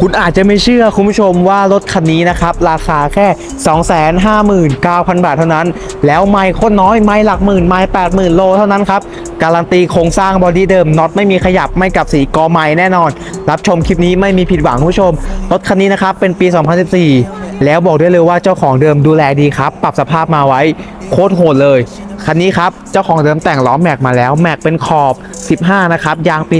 คุณอาจจะไม่เชื่อคุณผู้ชมว่ารถคันนี้นะครับ ราคาแค่ 259,000 บาทเท่านั้น แล้วไม่โคตรน้อยไม่หลักหมื่นไม่80,000 โลเท่านั้นครับ การันตีโครงสร้างบอดี้เดิมน็อตไม่มีขยับไม่กลับสีกอไม้แน่นอน รับชมคลิปนี้ไม่มีผิดหวังคุณผู้ชม รถคันนี้นะครับเป็นปี 2014 แล้วบอกได้เลยว่าเจ้าของเดิมดูแลดีครับ ปรับสภาพมาไว้โคตรโหดเลย คันนี้ครับ เจ้าของเดิมแต่งล้อแม็กมาแล้ว แม็กเป็นขอบ 15 นะครับ ยางปี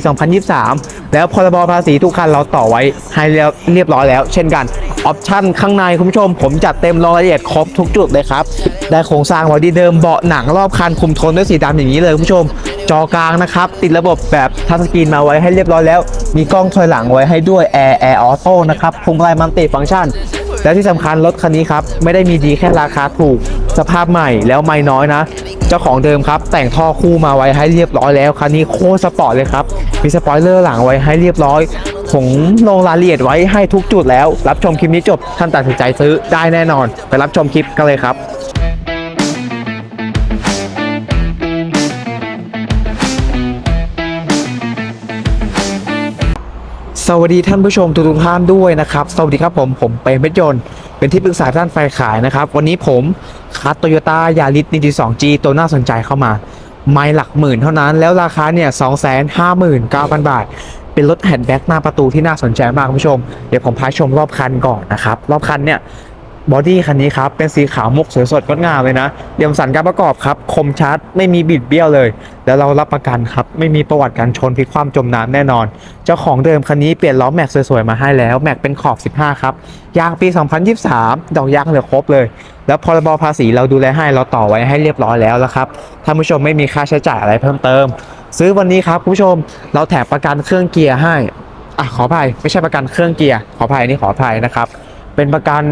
2023 แล้วพรบภาษีทุกคันเราต่อไว้ให้เรียบเรียบร้อยแล้ว เช่นกันออปชั่นข้างในคุณผู้ชม ผมจัดเต็มรายละเอียดครบทุกจุดเลยครับ ได้โครงสร้างบอดี้เดิมเบาะหนังรอบคันคุมโทนด้วยสีดำอย่างนี้เลยคุณผู้ชม จอกลางนะครับ ติดระบบแบบทัชสกรีนมาไว้ให้เรียบร้อยแล้ว มีกล้องถอยหลังไว้ให้ด้วยแอร์แอร์ออโต้นะครับพวงมาลัยมัลติฟังก์ชัน และที่สำคัญรถคันนี้ครับไม่ได้มีดีแค่ราคาถูก สภาพใหม่แล้วไม่น้อยนะ เจ้าของเดิมครับ แต่งท่อคู่มาไว้ให้เรียบร้อยแล้วคันนี้โคตรสปอร์ตเลยครับมีสปอยเลอร์หลังไว้ให้เรียบร้อยผมลงรายละเอียดไว้ให้ทุกจุดแล้ว รับชมคลิปนี้จบท่านตัดสินใจซื้อได้แน่นอน ไปรับชมคลิปกันเลยครับ สวัสดีท่านผู้ชมทุกๆท่านด้วยนะครับสวัสดีครับผมผมเปรมเพชรยนต์เป็นที่ปรึกษาด้านไฟขายนะครับ วันนี้ผมคัดโตโยต้ายาริสนิติ 2G ตัวน่าสนใจเข้ามา ไม่หลักหมื่นเท่านั้นแล้วราคาเนี่ย259,000บาท เป็นรถแฮนด์แบ็กหน้าประตูที่น่าสนใจมากคุณผู้ชม เดี๋ยวผมพาชมรอบคันก่อนนะครับ รอบคันเนี่ย บอดี้คันนี้ครับ เป็นสีขาวมุกสวยสดงดงามเลยนะเดี่ยมสันการประกอบครับ คมชัด ไม่มีบิดเบี้ยวเลย แล้วเรารับประกันครับ ไม่มีประวัติการชนพลิกคว่ำจมน้ำแน่นอน เจ้าของเดิมคันนี้เปลี่ยนล้อแม็กสวยๆ มาให้แล้ว แม็กเป็นขอบ 15 ครับ ยางปี 2023 ดอกยางเหลือครบเลย แล้วพรบภาษีเราดูแลให้เราต่อไว้ให้เรียบร้อยแล้วแล้วครับท่านผู้ชมไม่มีค่าใช้จ่ายอะไรเพิ่มเติม ซื้อวันนี้ครับผู้ชมเราแถมประกันเครื่องเกียร์ให้อะขออภัยไม่ใช่ประกันเครื่องเกียร์ขออภัยนี่ขออภัยนะครับ เป็นประกัน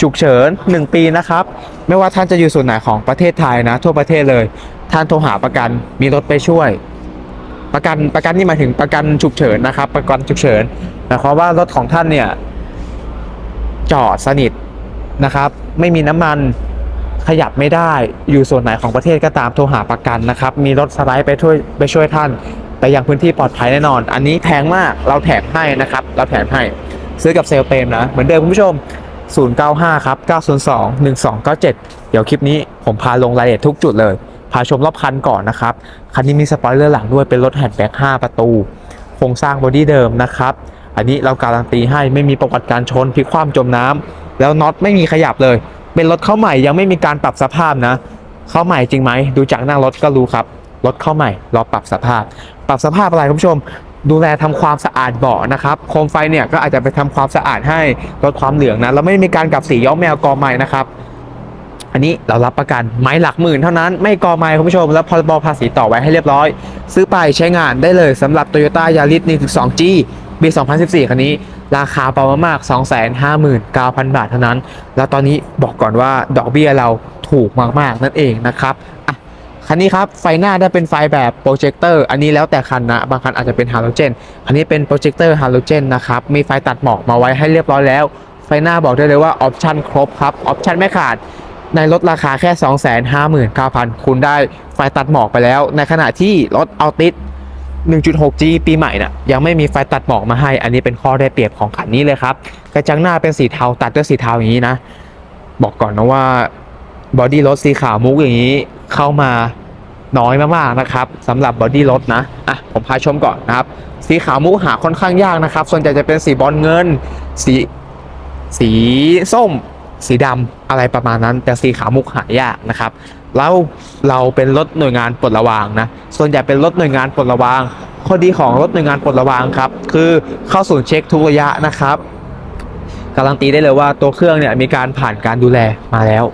ฉุกเฉิน 1 ปีนะครับ ไม่ว่าท่านจะอยู่ส่วนไหนของประเทศไทยนะ ทั่วประเทศเลย ท่านโทรหาประกันมีรถไปช่วย ประกันประกันนี่หมายถึงประกันฉุกเฉินนะครับ ประกันฉุกเฉินหมายความว่ารถของท่านเนี่ยจอดสนิทนะครับ ไม่มีน้ำมันขยับไม่ได้อยู่ส่วนไหนของประเทศก็ตามโทรหาประกันนะครับ มีรถสไลด์ไปช่วยไปช่วยท่าน แต่ยังพื้นที่ปลอดภัยแน่นอน อันนี้แพงมากเราแถมให้นะครับ เราแถมให้ ซื้อกับเซลเต็มนะ เหมือนเดิมคุณผู้ชม 095 ครับ 902 1297 เดี๋ยวคลิปนี้ผมพาลงรายละเอียดทุกจุดเลย พาชมรอบคันก่อนนะครับ คันนี้มีสปอยเลอร์หลังด้วยเป็นรถแฮชแบ็ก5 ประตู โครงสร้างบอดี้เดิมนะครับ อันนี้เราการันตีให้ไม่มีประวัติการชนพลิกคว่ำจมน้ำแล้วน็อตไม่มีขยับเลย เป็นรถเข้าใหม่ยังไม่มีการปรับสภาพนะ เข้าใหม่จริงไหมดูจากหน้ารถก็รู้ครับรถเข้าใหม่รอปรับสภาพ ปรับสภาพอะไรคุณผู้ชม ดูแลทำความสะอาดเบาะนะครับโคมไฟเนี่ยก็อาจจะไปทำความสะอาดให้ลดความเหลืองนะแล้วไม่มีการกลับสีย้อมแมวกอใหม่นะครับ อันนี้เรารับประกันไม้หลักหมื่นเท่านั้นไม่กอไม้คุณผู้ชม แล้วพรบภาษีต่อไว้ให้เรียบร้อย ซื้อไปใช้งานได้เลยสำหรับ Toyota Yaris 1.2G ปี2014 คันนี้ ราคาเบามากๆ259,000 บาทเท่านั้น แล้วตอนนี้บอกก่อนว่าดอกเบี้ยเราถูกมากๆนั่นเองนะครับ คันนี้ครับไฟหน้าได้เป็นไฟแบบโปรเจคเตอร์อันนี้แล้วแต่คันนะบางคันอาจจะเป็นฮาโลเจนอันนี้เป็นโปรเจคเตอร์ฮาโลเจนนะครับมีไฟตัดหมอกมาไว้ให้เรียบร้อยแล้ว ไฟหน้าบอกได้เลยว่าออปชั่นครบครับออปชั่นไม่ขาดในรถราคาแค่ 259,000 คุณได้ไฟตัดหมอกไปแล้ว ในขณะที่รถเอาติด 1.6G ปีใหม่น่ะยังไม่มีไฟตัดหมอกมาให้ อันนี้เป็นข้อได้เปรียบของคันนี้เลยครับ กระจังหน้าเป็นสีเทาตัดด้วยสีเทาอย่างนี้นะ บอกก่อนนะว่าบอดี้รถสีขาวมุกอย่างนี้ เข้ามาน้อยมากๆนะครับสำหรับบอดี้รถนะอะผมพาชมก่อนนะครับ สีขาวมุกหาค่อนข้างยากนะครับ ส่วนใหญ่จะเป็นสีบอลเงิน สีสีส้ม สีดำอะไรประมาณนั้น แต่สีขาวมุกหายากนะครับแล้วเราเป็นรถหน่วยงานปลดระวางนะ ส่วนใหญ่เป็นรถหน่วยงานปลดระวาง ข้อดีของรถหน่วยงานปลดระวางครับ คือเข้าศูนย์เช็คทุกระยะนะครับ การันตีได้เลยว่าตัวเครื่องเนี่ยมีการผ่านการดูแลมาแล้ว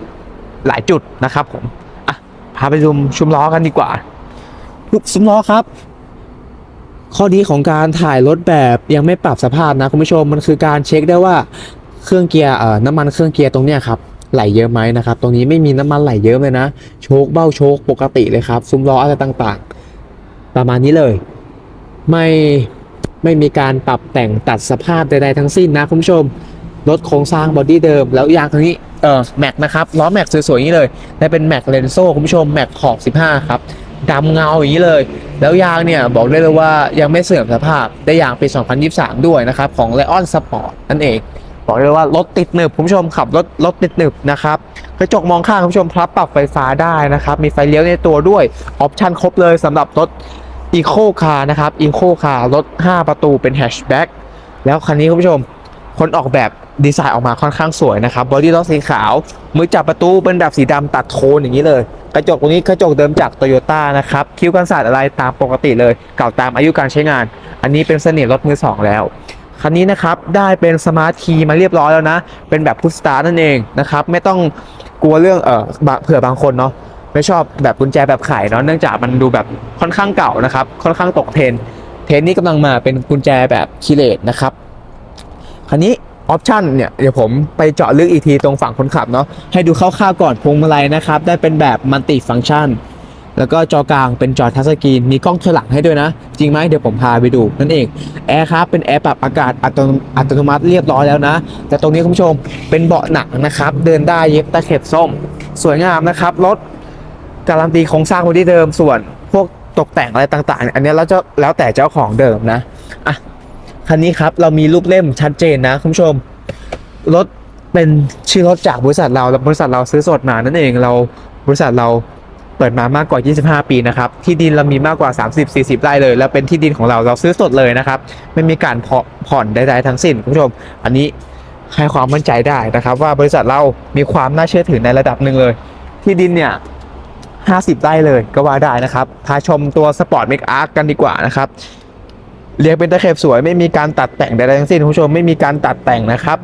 หลายจุดนะครับผม พาไปดูชุมล้อกันดีกว่าลูกซุ้มล้อครับ ข้อดีของการถ่ายรถแบบยังไม่ปรับสภาพนะคุณผู้ชมมันคือการเช็คได้ว่าเครื่องเกียร์เอ่อน้ำมันเครื่องเกียร์ตรงเนี้ยครับไหลเยอะไหมนะครับ ตรงนี้ไม่มีน้ำมันไหลเยอะเลยนะ โชคเบ้าโชคปกติเลยครับ ซุ้มล้ออะไรต่างๆ ประมาณนี้เลย ไม่ไม่มีการปรับแต่งตัดสภาพใดๆทั้งสิ้นนะคุณผู้ชม รถโครงสร้างบอดี้เดิม แล้วยางนี้ เออแม็กนะครับล้อแม็กสวยๆอย่างนี้เลยและเป็นแม็กเลนโซ่คุณผู้ชมแม็กขอบ15 ครับดำเงาอย่างนี้เลย แล้วยางเนี่ยบอกได้เลยว่ายังไม่เสื่อมสภาพได้ยางปี 2023 ด้วยนะครับ ของ Leon Sport นั่นเอง บอกเลยว่ารถติดหนึบคุณผู้ชมขับรถรถติดหนึบนะครับกระจกมองข้างคุณผู้ชมพับปรับไฟฟ้าได้นะครับ มีไฟเลี้ยวในตัวด้วย ออปชันครบเลยสำหรับรถ Eco Car นะครับ Eco Car รถ 5 ประตูเป็นแฮชแบ็กแล้วคันนี้คุณผู้ชม คนออกแบบดีไซน์ออกมาค่อนข้างสวยนะครับบอดี้ล้อสีขาว มือจับประตูเป็นแบบสีดำตัดโทนอย่างนี้เลย กระจกตรงนี้กระจกเดิมจากโตโยต้านะครับคิ้วกันศาสตร์อะไรตามปกติเลย เก่าตามอายุการใช้งาน อันนี้เป็นเสน่ห์รถมือสองแล้วคันนี้นะครับได้เป็นสมาร์ทคีย์มาเรียบร้อยแล้วนะ เป็นแบบพุชสตาร์นั่นเองนะครับไม่ต้องกลัวเรื่องเออเผื่อบางคนเนาะไม่ชอบแบบกุญแจแบบไขเนาะเนื่องจากมันดูแบบค่อนข้างเก่านะครับค่อนข้างตกเทรนเทรนนี้กำลังมาเป็นกุญแจแบบคีเลตนะครับ คันนี้ออปชันเนี่ยเดี๋ยวผมไปเจาะลึกอีกทีตรงฝั่งคนขับเนาะให้ดูคร่าวๆก่อนพวงมาลัยนะครับ ได้เป็นแบบมัลติฟัง c t ชัน แล้วก็จอกลางเป็นจอทัชสกรีน มีกล้องถอยหลังให้ด้วยนะ จริงไหมเดี๋ยวผมพาไปดูนั่นเองแอร์ครับเป็นแอร์ปรับอากาศอัตโนอัตโนมัติเรียบร้อยแล้วนะ แต่ตรงนี้คุณผู้ชมเป็นเบาะหนังนะครับ เดินได้เย็บตะเข็บส้ม สวยงามนะครับรถการันตีโครงสร้างไว้ที่เดิมส่วน พวกตกแต่งอะไรต่างๆ อันนี้แล้วจะแล้วแต่เจ้าของเดิมนะอะ คันนี้ครับเรามีรูปเล่มชัดเจนนะคุณผู้ชม รถเป็นชื่อรถจากบริษัทเราแล้วบริษัทเราซื้อสดมานั่นเองเราบริษัทเราเปิดมามากกว่า 25 ปีนะครับ ที่ดินเรามีมากกว่า 30-40 ไร่เลย แล้วเป็นที่ดินของเราเราซื้อสดเลยนะครับ ไม่มีการผ่อผ่อนใดๆทั้งสิ้นคุณผู้ชม อันนี้ให้ความมั่นใจได้นะครับ ว่าบริษัทเรามีความน่าเชื่อถือในระดับหนึ่งเลย ที่ดินเนี่ย 50 ไร่เลยก็ว่าได้นะครับ พาชมตัวสปอร์ตเมกอาร์กันดีกว่านะครับ เรียกเป็นตะเข็บสวยไม่มีการตัดแต่งใดๆทั้งสิ้นคุณผู้ชมไม่มีการตัดแต่งนะครับ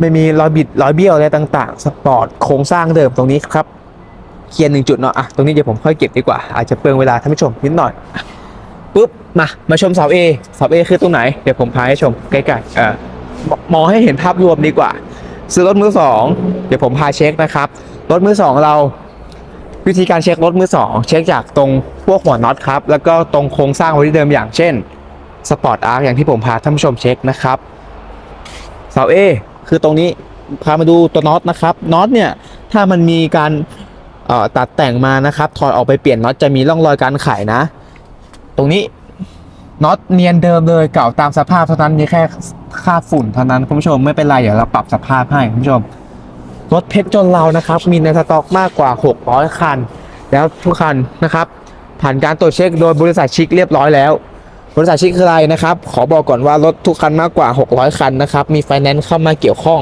ไม่มีรอยบิดรอยเบี้ยวอะไรต่างๆ สปอร์ตโครงสร้างเดิมตรงนี้ครับเคลียร์หนึ่งจุดเนาะอะตรงนี้เดี๋ยวผมค่อยเก็บดีกว่า อาจจะเปลืองเวลาท่านผู้ชมนิดหน่อยปุ๊บมามาชมเสา A เสา A คือตรงไหนเดี๋ยวผมพาให้ชมใกล้ๆเออมองให้เห็นภาพรวมดีกว่า ซื้อรถมือสองเดี๋ยวผมพาเช็คนะครับรถมือสองเราวิธีการเช็ครถมือสองเช็คจากตรงพวกหัวน็อตครับแล้วก็ตรงโครงสร้างไว้ที่เดิมอย่างเช่น สปอร์ตอาร์อย่างที่ผมพาท่านผู้ชมเช็คนะครับเสา A คือตรงนี้พามาดูตัวน็อตนะครับน็อตเนี่ยถ้ามันมีการตัดแต่งมานะครับถอดออกไปเปลี่ยนน็อตจะมีร่องรอยการไขนะ ตรงนี้น็อตเนียนเดิมเลยเก่าตามสภาพเท่านั้นมีแค่ค่าฝุ่นเท่านั้นคุณผู้ชมไม่เป็นไรเดี๋ยวเราปรับสภาพให้คุณผู้ชมรถเพชรจนเรานะครับมีในสต็อกมากกว่า 600 คัน แล้วทุกคันนะครับผ่านการตรวจเช็คโดยบริษัทชิคเรียบร้อยแล้ว บริษัทชิคคืออะไรนะครับ ขอบอกก่อนว่ารถทุกคันมากกว่า 600 คันนะครับ มีไฟแนนซ์เข้ามาเกี่ยวข้อง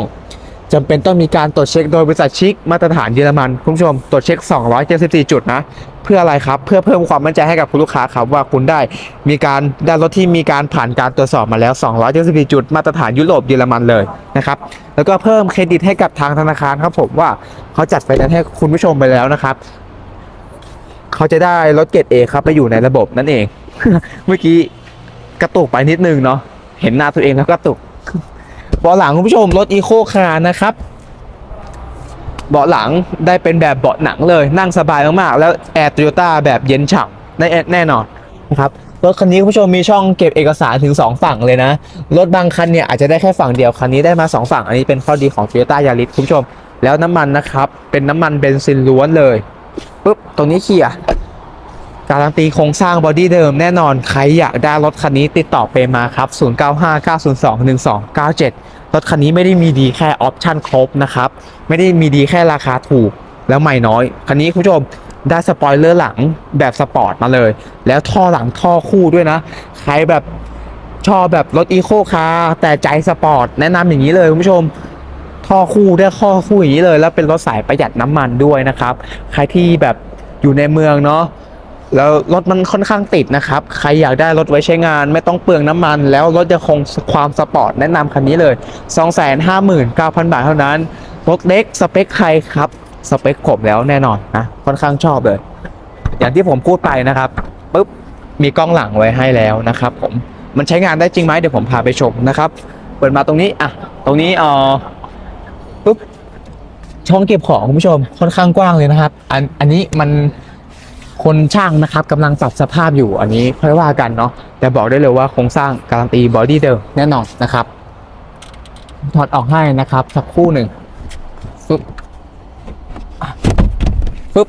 จำเป็นต้องมีการตรวจเช็คโดยบริษัทชิคมาตรฐานเยอรมันคุณผู้ชมตรวจเช็ค 274 จุดนะ เพื่ออะไรครับ เพื่อเพิ่มความมั่นใจให้กับคุณลูกค้าครับว่าคุณได้มีการได้รถที่มีการผ่านการตรวจสอบมาแล้ว 274 จุด มาตรฐานยุโรปเยอรมันเลยนะครับแล้วก็เพิ่มเครดิตให้กับทางธนาคารครับผมว่าเขาจัดไฟแนนซ์ให้คุณผู้ชมไปแล้วนะครับเขาจะได้รถเกรดเอครับไปอยู่ในระบบนั่นเอง เมื่อกี้ กระตุกไปนิดนึงเนาะเห็นหน้าตัวเองแล้วกระตุกเบาะหลังคุณผู้ชมรถอีโคคาร์นะครับเบาะหลังได้เป็นแบบเบาะหนังเลยนั่งสบายมากๆ แล้วแอร์โตโยต้าแบบเย็นฉ่ำแน่แน่นอนนะครับรถคันนี้คุณผู้ชมมีช่องเก็บเอกสารถึง 2 ฝั่งเลยนะ รถบางคันเนี่ยอาจจะได้แค่ฝั่งเดียว คันนี้ได้มา 2 ฝั่ง อันนี้เป็นข้อดีของ Toyota Yaris คุณผู้ชม แล้วน้ำมันนะครับ เป็นน้ำมันเบนซินล้วนเลยปุ๊บตรงนี้เคลียร์ การันตีโครงสร้างบอดี้เดิมแน่นอน ใครอยากได้รถคันนี้ติดต่อไปมาครับ 0959021297 รถคันนี้ไม่ได้มีดีแค่ออปชั่นครบนะครับ ไม่ได้มีดีแค่ราคาถูกแล้วไม่น้อย คันนี้คุณผู้ชมได้สปอยเลอร์หลังแบบสปอร์ตมาเลย แล้วท่อหลังท่อคู่ด้วยนะ ใครแบบชอบแบบรถอีโคคาร์แต่ใจสปอร์ตแนะนำอย่างนี้เลยคุณผู้ชมท่อคู่ได้ข้อคู่อย่างนี้เลย แล้วเป็นรถสายประหยัดน้ำมันด้วยนะครับ ใครที่แบบอยู่ในเมืองเนาะ แล้วรถมันค่อนข้างติดนะครับ ใครอยากได้รถไว้ใช้งาน ไม่ต้องเปลืองน้ำมัน แล้วรถจะคงความสปอร์ตแนะนำคันนี้เลย 259,000 บาทเท่านั้น รถเล็กสเปคใครครับ สเปคผมแล้วแน่นอนนะ ค่อนข้างชอบเลย อย่างที่ผมพูดไปนะครับปุ๊บมีกล้องหลังไว้ให้แล้วนะครับ ผมมันใช้งานได้จริงไหมเดี๋ยวผมพาไปชมนะครับ เปิดมาตรงนี้อะตรงนี้เออปุ๊บช่องเก็บของคุณผู้ชมค่อนข้างกว้างเลยนะครับ อันอันนี้มัน คนช่างนะครับกำลังปรับสภาพอยู่อันนี้ค่อยว่ากันเนาะแต่บอกได้เลยว่าโครงสร้างการันตีบอดี้เดิมแน่นอนนะครับถอดออกให้นะครับสักคู่หนึ่งฟึบอะฟึบ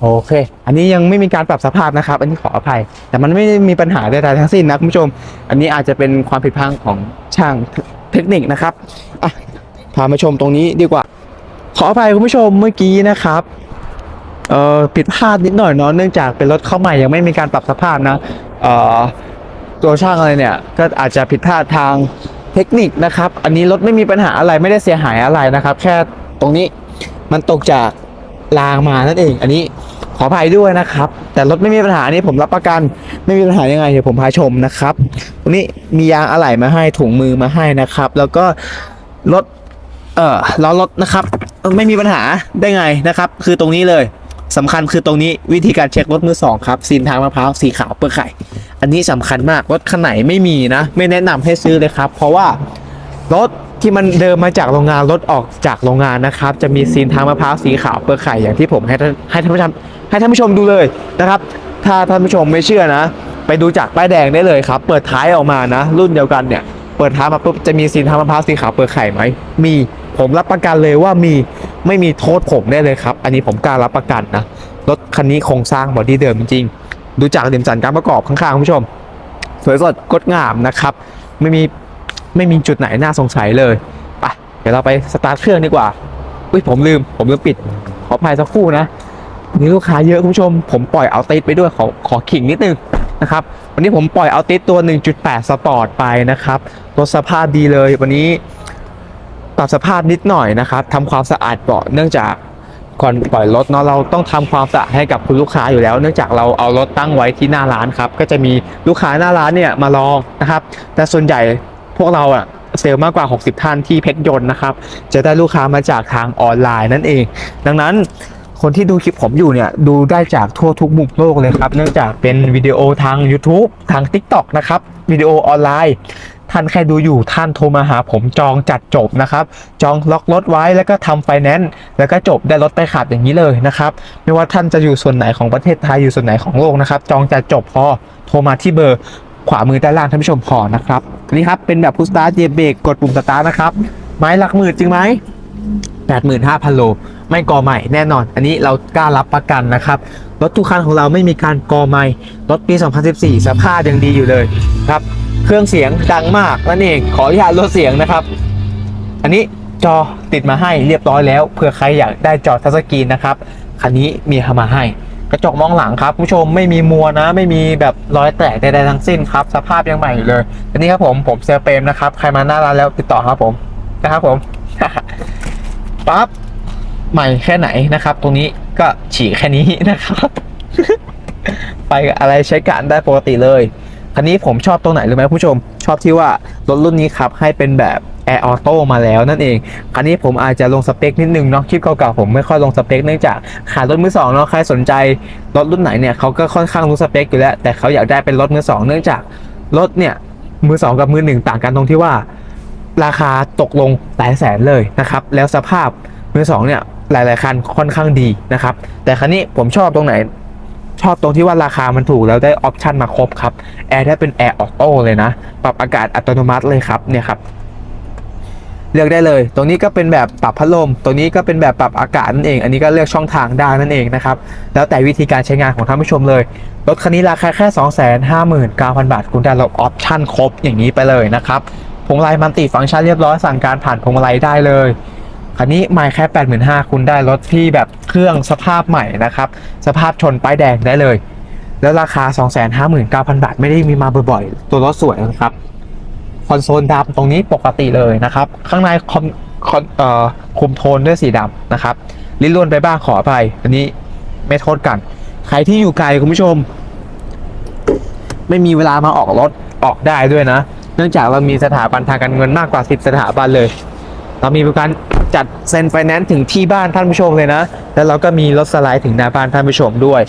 โอเค อันนี้ยังไม่มีการปรับสภาพนะครับ อันนี้ขออภัย แต่มันไม่ได้มีปัญหาใดๆทั้งสิ้นนะคุณผู้ชม อันนี้อาจจะเป็นความผิดพลาดของช่างเทคนิคนะครับอะพามาชมตรงนี้ดีกว่า ขออภัยคุณผู้ชมเมื่อกี้นะครับ เอ่อผิดพลาดนิดหน่อยเนาะเนื่องจากเป็นรถเข้าใหม่ยังไม่มีการปรับสภาพนะเอ่อตัวช่างอะไรเนี่ยก็อาจจะผิดพลาดทางเทคนิคนะครับ อันนี้รถไม่มีปัญหาอะไรไม่ได้เสียหายอะไรนะครับ แค่ตรงนี้มันตกจากรางมานั่นเอง อันนี้ขออภัยด้วยนะครับ แต่รถไม่มีปัญหาอันนี้ผมรับประกันไม่มีปัญหายังไงเดี๋ยวผมพาชมนะครับตรงนี้มียางอะไหล่มาให้ถุงมือมาให้นะครับ แล้วก็รถเออล้อรถนะครับ ไม่มีปัญหาได้ไงนะครับ คือตรงนี้เลย สำคัญคือตรงนี้วิธีการเช็ครถมือสองครับซีนทางมะพร้าวสีขาวเปลือกไข่ อันนี้สำคัญมากรถคันไหนไม่มีนะ ไม่แนะนำให้ซื้อเลยครับ เพราะว่ารถที่มันเดิมมาจากโรงงานรถออกจากโรงงานนะครับ จะมีซีนทางมะพร้าวสีขาวเปลือกไข่อย่างที่ผมให้ท่านให้ท่านผู้ชมให้ท่านผู้ชมดูเลยนะครับ ถ้าท่านผู้ชมไม่เชื่อนะ ไปดูจากป้ายแดงได้เลยครับ เปิดท้ายออกมานะ รุ่นเดียวกันเนี่ยเปิดท้ายมาปุ๊บจะมีซีนทางมะพร้าวสีขาวเปลือกไข่ไหมมีผมรับประกันเลยว่ามี ไม่มีโทษผมได้เลยครับ อันนี้ผมกล้ารับประกันนะ รถคันนี้โครงสร้างบอดี้เดิมจริง ดูจากเหลี่ยมสันการประกอบข้างๆคุณผู้ชม สวยสดงดงามนะครับ ไม่มีไม่มีจุดไหนน่าสงสัยเลยไปเดี๋ยวเราไปสตาร์ทเครื่องดีกว่าอุ้ยผมลืม ผมลืมปิด ขออภัยสักครู่นะวันนี่ลูกค้าเยอะคุณผู้ชม ผมปล่อยเอาติดไปด้วยขอขอขิงนิดนึงนะครับวันนี้ผมปล่อยเอาติดตัว 1.8 สปอร์ตไปนะครับรถสภาพดีเลยวันนี้ ปรับสภาพนิดหน่อยนะครับทำความสะอาดเบาะเนื่องจากก่อนปล่อยรถเนาะเราต้องทำความสะอาดให้กับคุณลูกค้าอยู่แล้ว เนื่องจากเราเอารถตั้งไว้ที่หน้าร้านครับ ก็จะมีลูกค้าหน้าร้านเนี่ยมาลองนะครับ แต่ส่วนใหญ่พวกเราอะเซลล์มากกว่า 60 ท่านที่เพชรยนต์นะครับ จะได้ลูกค้ามาจากทางออนไลน์นั่นเอง ดังนั้นคนที่ดูคลิปผมอยู่เนี่ยดูได้จากทั่วทุกมุมโลกเลยครับ เนื่องจากเป็นวิดีโอทาง YouTube ทาง TikTok นะครับวิดีโอออนไลน์ ท่านใครดูอยู่ท่านโทรมาหาผมจองจัดจบนะครับ จองล็อกรถไว้แล้วก็ทำไฟแนนซ์แล้วก็จบได้รถไปขับอย่างนี้เลยนะครับ ไม่ว่าท่านจะอยู่ส่วนไหนของประเทศไทยอยู่ส่วนไหนของโลกนะครับ จองจัดจบพอโทรมาที่เบอร์ขวามือด้านล่างท่านผู้ชมพอนะครับนี่ครับเป็นแบบพุสตาร์ทเยเบรกกดปุ่มสตาร์ทนะครับไม้หลักหมื่นจริงไหม85,000โลไม่กอใหม่แน่นอน อันนี้เรากล้ารับประกันนะครับรถทุกคันของเราไม่มีการกอใหม่รถปี 2014 สภาพยังดีอยู่เลยครับ เครื่องเสียงดังมากนั่นเองขออนุญาตลดเสียงนะครับ อันนี้จอติดมาให้เรียบร้อยแล้วเผื่อใครอยากได้จอทัชสกรีนนะครับคันนี้มีทำมาให้ กระจกมองหลังครับผู้ชมไม่มีมัวนะ ไม่มีแบบรอยแตกใดๆทั้งสิ้นครับ สภาพยังใหม่เลยอันนี้ครับผมผมเซลเปรมนะครับใครมาหน้าร้านแล้วติดต่อครับผมนะครับผมปั๊บใหม่แค่ไหนนะครับ ตรงนี้ก็ฉีกแค่นี้นะครับ ไปอะไรใช้การได้ปกติเลย คันนี้ผมชอบตรงไหนรู้ไหมผู้ชม ชอบที่ว่ารถรุ่นนี้ครับให้เป็นแบบแอร์ออโต้มาแล้วนั่นเอง คันนี้ผมอาจจะลงสเปคนิดนึงเนาะ คลิปเก่าๆผมไม่ค่อยลงสเปคเนื่องจากขายรถมือสองเนาะ ใครสนใจรถรุ่นไหนเนี่ยเขาก็ค่อนข้างรู้สเปคอยู่แล้ว แต่เขาอยากได้เป็นรถมือสองเนื่องจากรถเนี่ยมือสองกับมือหนึ่งต่างกันตรงที่ว่า ราคาตกลงหลายแสนเลยนะครับ แล้วสภาพมือสองเนี่ยหลายๆคันค่อนข้างดีนะครับ แต่คันนี้ผมชอบตรงไหน ชอบตรงที่ว่าราคามันถูกแล้วได้ออปชันมาครบครับแอร์ได้เป็นแอร์ออโต้เลยนะ ปรับอากาศอัตโนมัติเลยครับเนี่ยครับเลือกได้เลย ตรงนี้ก็เป็นแบบปรับพัดลม ตรงนี้ก็เป็นแบบปรับอากาศนั่นเอง อันนี้ก็เลือกช่องทางได้นั่นเองนะครับ แล้วแต่วิธีการใช้งานของท่านผู้ชมเลย รถคันนี้ราคาแค่ 259,000 บาท คุณได้รับออปชั่นครบอย่างนี้ไปเลยนะครับ พวงมาลัยมันติฟังก์ชันเรียบร้อยสั่งการผ่านพวงมาลัยได้เลย คันนี้ไม่แค่85,000คุณได้รถที่แบบเครื่องสภาพใหม่นะครับ สภาพชนป้ายแดงได้เลย แล้วราคา 259,000 บาท ไม่ได้มีมาบ่อยๆ ตัวรถสวยนะครับ คอนโซลดำตรงนี้ปกติเลยนะครับ ข้างในคอมคอนเอ่อคุมโทนด้วยสีดำนะครับลิ้นล้วนไปบ้างขออภัยอันนี้ไม่โทษกัน ใครที่อยู่ไกลคุณผู้ชม ไม่มีเวลามาออกรถออกได้ด้วยนะ เนื่องจากเรามีสถาบันทางการเงินมากกว่า 10 สถาบันเลย เรามีบริการ จัดเซ็นไฟแนนซ์ถึงที่บ้านท่านผู้ชมเลยนะ แล้วเราก็มีรถสไลด์ถึงหน้าบ้านท่านผู้ชมด้วย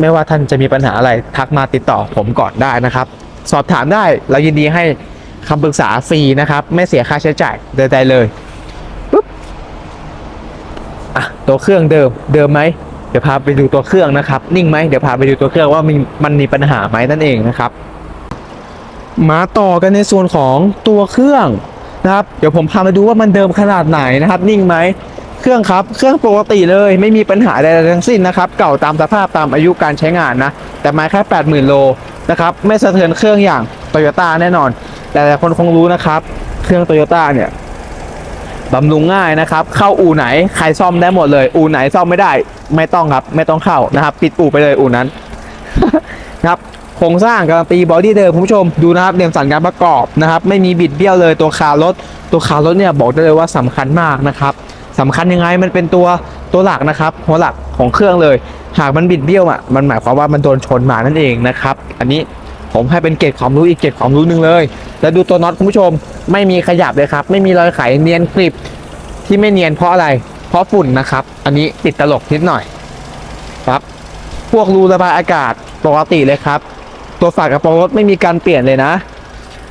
ไม่ว่าท่านจะมีปัญหาอะไรทักมาติดต่อผมก่อนได้นะครับ สอบถามได้เรายินดีให้คำปรึกษาฟรีนะครับ ไม่เสียค่าใช้จ่ายใดๆเลยปุ๊บอะตัวเครื่องเดิมเดิมไหมเดี๋ยวพาไปดูตัวเครื่องนะครับ นิ่งไหมเดี๋ยวพาไปดูตัวเครื่องว่ามีมันมีปัญหาไหมนั่นเองนะครับ มาต่อกันในส่วนของตัวเครื่อง นะครับเดี๋ยวผมพามาดูว่ามันเดิมขนาดไหนนะครับ นิ่งไหมเครื่องครับเครื่องปกติเลยไม่มีปัญหาใดๆทั้งสิ้นนะครับ เก่าตามสภาพตามอายุการใช้งานนะ แต่ไม้แค่80,000 โลนะครับไม่สะเทือนเครื่องอย่างโตโยต้าแน่นอน แต่หลายคนคงรู้นะครับ เครื่องโตโยต้าเนี่ยบำรุงง่ายนะครับ เข้าอู่ไหนใครซ่อมได้หมดเลย อู่ไหนซ่อมไม่ได้ ไม่ต้องครับ ไม่ต้องเข้านะครับ ปิดอู่ไปเลยอู่นั้นนะครับ โครงสร้างการันตีบอดี้เดิมคุณผู้ชมดูนะครับเรียมสันการประกอบนะครับ ไม่มีบิดเบี้ยวเลยตัวคารถ ตัวคารถเนี่ยบอกได้เลยว่าสำคัญมากนะครับสำคัญยังไงมันเป็นตัวตัวหลักนะครับหัวหลักของเครื่องเลย หากมันบิดเบี้ยวอะมันหมายความว่ามันโดนชนมานั่นเองนะครับอันนี้ผมให้เป็นเกร็ดความรู้อีกเกร็ดความรู้หนึ่งเลย แล้วดูตัวน็อตคุณผู้ชม ไม่มีขยับเลยครับ ไม่มีรอยไขเนียนกริบที่ไม่เนียนเพราะอะไร เพราะฝุ่นนะครับ อันนี้ติดตลกนิดหน่อยครับ พวกรูระบายอากาศปกติเลยครับ ตัวฝากระโปรงรถไม่มีการเปลี่ยนเลยนะ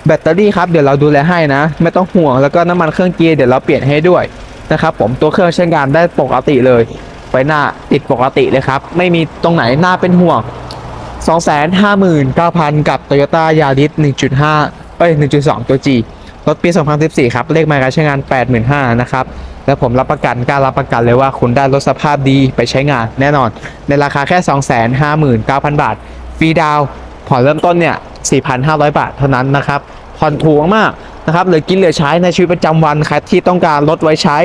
แบตเตอรี่ครับเดี๋ยวเราดูแลให้นะ ไม่ต้องห่วงแล้วก็น้ำมันเครื่องเกียร์เดี๋ยวเราเปลี่ยนให้ด้วยนะครับผมตัวเครื่องใช้งานได้ปกติเลยไฟหน้าติดปกติเลยครับ ไม่มีตรงไหนน่าเป็นห่วง 259,000 กับ Toyota Yaris 1.5 เอ้ย 1.2 ตัว G รถปี 2014 ครับ เลขมล์การใช้งาน 85,000 นะครับ และผมรับประกันกล้ารับประกันเลยว่าคุณได้รถสภาพดีไปใช้งานแน่นอน ในราคาแค่ 259,000 บาท ฟรีดาวน์ ผ่อนเริ่มต้นเนี่ย 4,500 บาทเท่านั้นนะครับ ผ่อนถูกมากๆนะครับเหลือกินเหลือใช้ในชีวิตประจำวันใครที่ต้องการรถไว้ใช้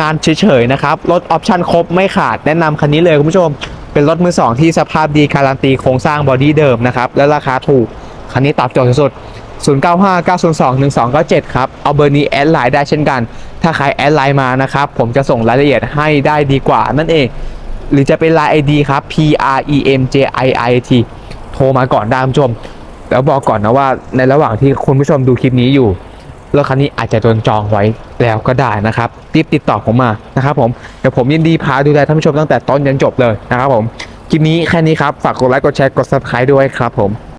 งานเฉยๆนะครับรถออปชั่นครบไม่ขาดแนะนำคันนี้เลยคุณผู้ชม เป็นรถมือสองที่สภาพดีการันตีโครงสร้างบอดี้เดิมนะครับและราคาถูกคันนี้ตอบโจทย์สุด095 902 1297 ครับ เอาเบอร์นี้แอดไลน์ได้เช่นกัน ถ้าใครแอดไลน์มานะครับ ผมจะส่งรายละเอียดให้ได้ดีกว่านั่นเอง หรือจะเป็น Line ID ครับ P R E M J I I T ทรมาก่อนได้คุณผู้ชม แล้วบอกก่อนนะว่าในระหว่างที่คุณผู้ชมดูคลิปนี้อยู่รถคันนี้อาจจะโดนจองไว้แล้วก็ได้นะครับรีบติดต่อผมมานะครับผมเดี๋ยวผมยินดีพาดูแลท่านผู้ชมตั้งแต่ต้นจนจบเลยนะครับผมคลิปนี้แค่นี้ครับฝากกดไลค์กดแชร์กด subscribe ด้วยครับผม